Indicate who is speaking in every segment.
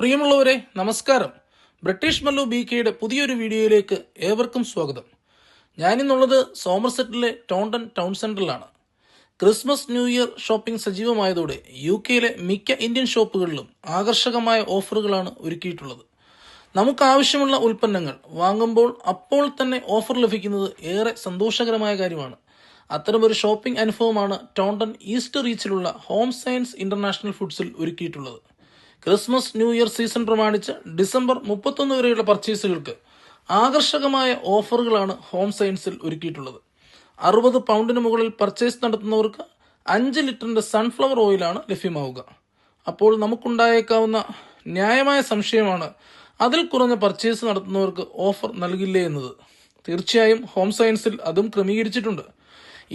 Speaker 1: പ്രിയമുള്ളവരെ നമസ്കാരം. British Mallu B കെയുടെ പുതിയൊരു വീഡിയോയിലേക്ക് ഏവർക്കും സ്വാഗതം. ഞാനിന്നുള്ളത് സോമർസെറ്റിലെ ടോണ്ടൺ ടൗൺ സെന്ററിലാണ് ക്രിസ്മസ് ന്യൂ ഇയർ ഷോപ്പിംഗ് സജീവമായതോടെ യു കെയിലെ മിക്ക ഇന്ത്യൻ ഷോപ്പുകളിലും ആകർഷകമായ ഓഫറുകളാണ് ഒരുക്കിയിട്ടുള്ളത്. നമുക്ക് ആവശ്യമുള്ള ഉൽപ്പന്നങ്ങൾ വാങ്ങുമ്പോൾ അപ്പോൾ തന്നെ ഓഫർ ലഭിക്കുന്നത് ഏറെ സന്തോഷകരമായ കാര്യമാണ്. അത്തരമൊരു ഷോപ്പിംഗ് അനുഭവമാണ് ടോണ്ടൺ ഈസ്റ്റ് റീച്ചിലുള്ള ഹോം സയൻസ് ഇന്റർനാഷണൽ ഫുഡ്സിൽ ഒരുക്കിയിട്ടുള്ളത്. ക്രിസ്മസ് ന്യൂ ഇയർ സീസൺ പ്രമാണിച്ച് ഡിസംബർ മുപ്പത്തൊന്ന് വരെയുള്ള പർച്ചേസുകൾക്ക് ആകർഷകമായ ഓഫറുകളാണ് ഹോം സയൻസിൽ ഒരുക്കിയിട്ടുള്ളത്. അറുപത് പൗണ്ടിന് മുകളിൽ പർച്ചേസ് നടത്തുന്നവർക്ക് അഞ്ച് ലിറ്ററിന്റെ സൺഫ്ലവർ ഓയിലാണ് ലഭ്യമാവുക. അപ്പോൾ നമുക്കുണ്ടായേക്കാവുന്ന ന്യായമായ സംശയമാണ് അതിൽ കുറഞ്ഞ പർച്ചേസ് നടത്തുന്നവർക്ക് ഓഫർ നൽകില്ലേ എന്നത്. തീർച്ചയായും ഹോം സയൻസിൽ അതും ക്രമീകരിച്ചിട്ടുണ്ട്.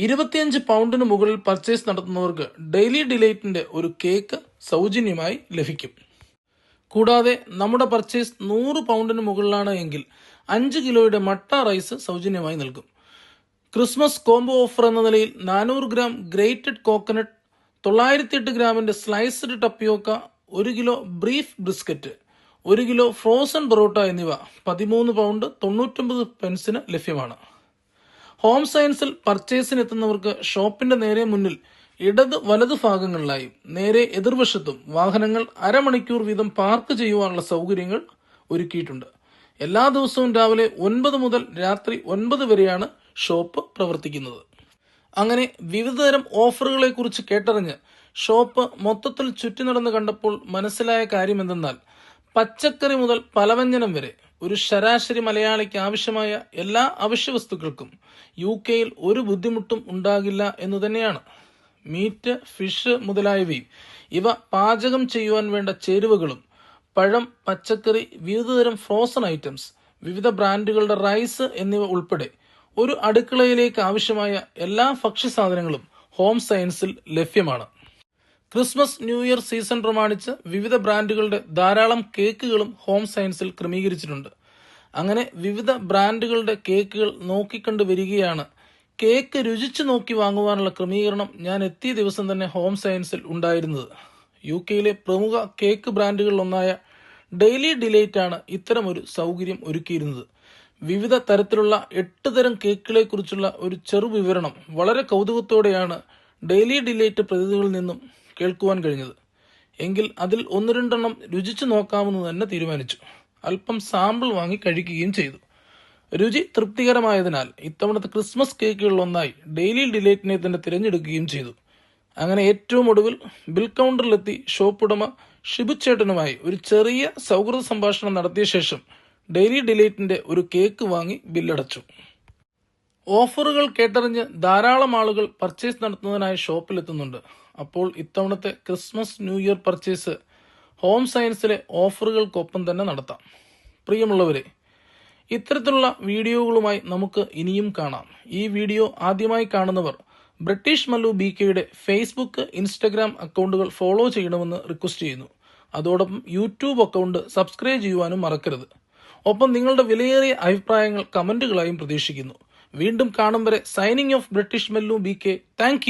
Speaker 1: ഇരുപത്തിയഞ്ച് പൗണ്ടിന് മുകളിൽ പർച്ചേസ് നടത്തുന്നവർക്ക് ഡെയിലി ഡിലൈറ്റിന്റെ ഒരു കേക്ക് സൗജന്യമായി ലഭിക്കും. കൂടാതെ നമ്മുടെ പർച്ചേസ് നൂറ് പൗണ്ടിന് മുകളിലാണ് എങ്കിൽ അഞ്ച് കിലോയുടെ മട്ട റൈസ് സൗജന്യമായി നൽകും. ക്രിസ്മസ് കോംബോ ഓഫർ എന്ന നിലയിൽ നാനൂറ് ഗ്രാം ഗ്രേറ്റഡ് കോക്കനട്ട് തൊള്ളായിരത്തി എട്ട് ഗ്രാമിന്റെ സ്ലൈസ്ഡ് ടപ്പിയോക്ക ഒരു കിലോ ബ്രീഫ് ബിസ്ക്കറ്റ് ഒരു കിലോ ഫ്രോസൺ പൊറോട്ട എന്നിവ പതിമൂന്ന് പൗണ്ട് തൊണ്ണൂറ്റൊമ്പത് പെൻസിന് ലഭ്യമാണ്. ഹോം സയൻസിൽ പർച്ചേസിന് എത്തുന്നവർക്ക് ഷോപ്പിന്റെ നേരെ മുന്നിൽ ഇടത് വലത് ഭാഗങ്ങളിലായും നേരെ എതിർവശത്തും വാഹനങ്ങൾ അരമണിക്കൂർ വീതം പാർക്ക് ചെയ്യുവാനുള്ള സൗകര്യങ്ങൾ ഒരുക്കിയിട്ടുണ്ട്. എല്ലാ ദിവസവും രാവിലെ ഒൻപത് മുതൽ രാത്രി ഒൻപത് വരെയാണ് ഷോപ്പ് പ്രവർത്തിക്കുന്നത്. അങ്ങനെ വിവിധതരം ഓഫറുകളെ കുറിച്ച് കേട്ടറിഞ്ഞ് ഷോപ്പ് മൊത്തത്തിൽ ചുറ്റി നടന്ന് കണ്ടപ്പോൾ മനസ്സിലായ കാര്യം എന്തെന്നാൽ പച്ചക്കറി മുതൽ പലവ്യഞ്ജനം വരെ ഒരു ശരാശരി മലയാളിക്ക് ആവശ്യമായ എല്ലാ അവശ്യ വസ്തുക്കൾക്കും യു കെയിൽ ഒരു ബുദ്ധിമുട്ടും ഉണ്ടാകില്ല എന്ന് തന്നെയാണ്. മീറ്റ് ഫിഷ് മുതലായവയും ഇവ പാചകം ചെയ്യുവാൻ വേണ്ട ചേരുവകളും പഴം പച്ചക്കറി വിവിധതരം ഫ്രോസൺ ഐറ്റംസ് വിവിധ ബ്രാൻഡുകളുടെ റൈസ് എന്നിവ ഉൾപ്പെടെ ഒരു അടുക്കളയിലേക്ക് ആവശ്യമായ എല്ലാ ഭക്ഷ്യസാധനങ്ങളും ഹോം സയൻസിൽ ലഭ്യമാണ്. ക്രിസ്മസ് ന്യൂ ഇയർ സീസൺ പ്രമാണിച്ച് വിവിധ ബ്രാൻഡുകളുടെ ധാരാളം കേക്കുകളും ഹോം സയൻസിൽ ക്രമീകരിച്ചിട്ടുണ്ട്. അങ്ങനെ വിവിധ ബ്രാൻഡുകളുടെ കേക്കുകൾ നോക്കിക്കണ്ട് വരികയാണ്. കേക്ക് രുചിച്ചു നോക്കി വാങ്ങുവാനുള്ള ക്രമീകരണം ഞാൻ എത്തിയ ദിവസം തന്നെ ഹോം സയൻസിൽ ഉണ്ടായിരുന്നത്. യു കെയിലെ പ്രമുഖ കേക്ക് ബ്രാൻഡുകളിലൊന്നായ ഡെയിലി ഡിലൈറ്റ് ആണ് ഇത്തരമൊരു സൗകര്യം ഒരുക്കിയിരുന്നത്. വിവിധ തരത്തിലുള്ള എട്ട് തരം കേക്കുകളെ കുറിച്ചുള്ള ഒരു ചെറു വിവരണം വളരെ കൗതുകത്തോടെയാണ് ഡെയിലി ഡിലൈറ്റ് പ്രതിനിധികളിൽ നിന്നും കേൾക്കുവാൻ കഴിഞ്ഞത്. എങ്കിൽ അതിൽ ഒന്ന് രണ്ടെണ്ണം രുചിച്ചു നോക്കാമെന്ന് തന്നെ തീരുമാനിച്ചു. അല്പം സാമ്പിൾ വാങ്ങി കഴിക്കുകയും ചെയ്തു. രുചി തൃപ്തികരമായതിനാൽ ഇത്തവണത്തെ ക്രിസ്മസ് കേക്കുകളിൽ ഒന്നായി ഡെയിലി ഡിലൈറ്റിനെ തന്നെ തിരഞ്ഞെടുക്കുകയും ചെയ്തു. അങ്ങനെ ഏറ്റവും ഒടുവിൽ ബിൽ കൗണ്ടറിലെത്തി ഷോപ്പ് ഉടമ ഷിബുച്ചേട്ടനുമായി ഒരു ചെറിയ സൗഹൃദ സംഭാഷണം നടത്തിയ ശേഷം ഡെയിലി ഡിലൈറ്റിന്റെ ഒരു കേക്ക് വാങ്ങി ബില്ലടച്ചു. ഓഫറുകൾ കേട്ടറിഞ്ഞ് ധാരാളം ആളുകൾ പർച്ചേസ് നടത്തുന്നതിനായി ഷോപ്പിലെത്തുന്നുണ്ട്. അപ്പോൾ ഇത്തവണത്തെ Christmas new year purchase home സയൻസിലെ ഓഫറുകൾക്കൊപ്പം തന്നെ നടത്താം. പ്രിയമുള്ളവരെ ഇത്തരത്തിലുള്ള വീഡിയോകളുമായി നമുക്ക് ഇനിയും കാണാം. ഈ വീഡിയോ ആദ്യമായി കാണുന്നവർ ബ്രിട്ടീഷ് മല്ലു ബി കെയുടെ ഫേസ്ബുക്ക് ഇൻസ്റ്റഗ്രാം അക്കൗണ്ടുകൾ ഫോളോ ചെയ്യണമെന്ന് റിക്വസ്റ്റ് ചെയ്യുന്നു. അതോടൊപ്പം യൂട്യൂബ് അക്കൗണ്ട് സബ്സ്ക്രൈബ് ചെയ്യുവാനും മറക്കരുത്. ഒപ്പം നിങ്ങളുടെ വിലയേറിയ അഭിപ്രായങ്ങൾ കമന്റുകളായും പ്രതീക്ഷിക്കുന്നു. വീണ്ടും കാണും വരെ signing off British Mallu B K thank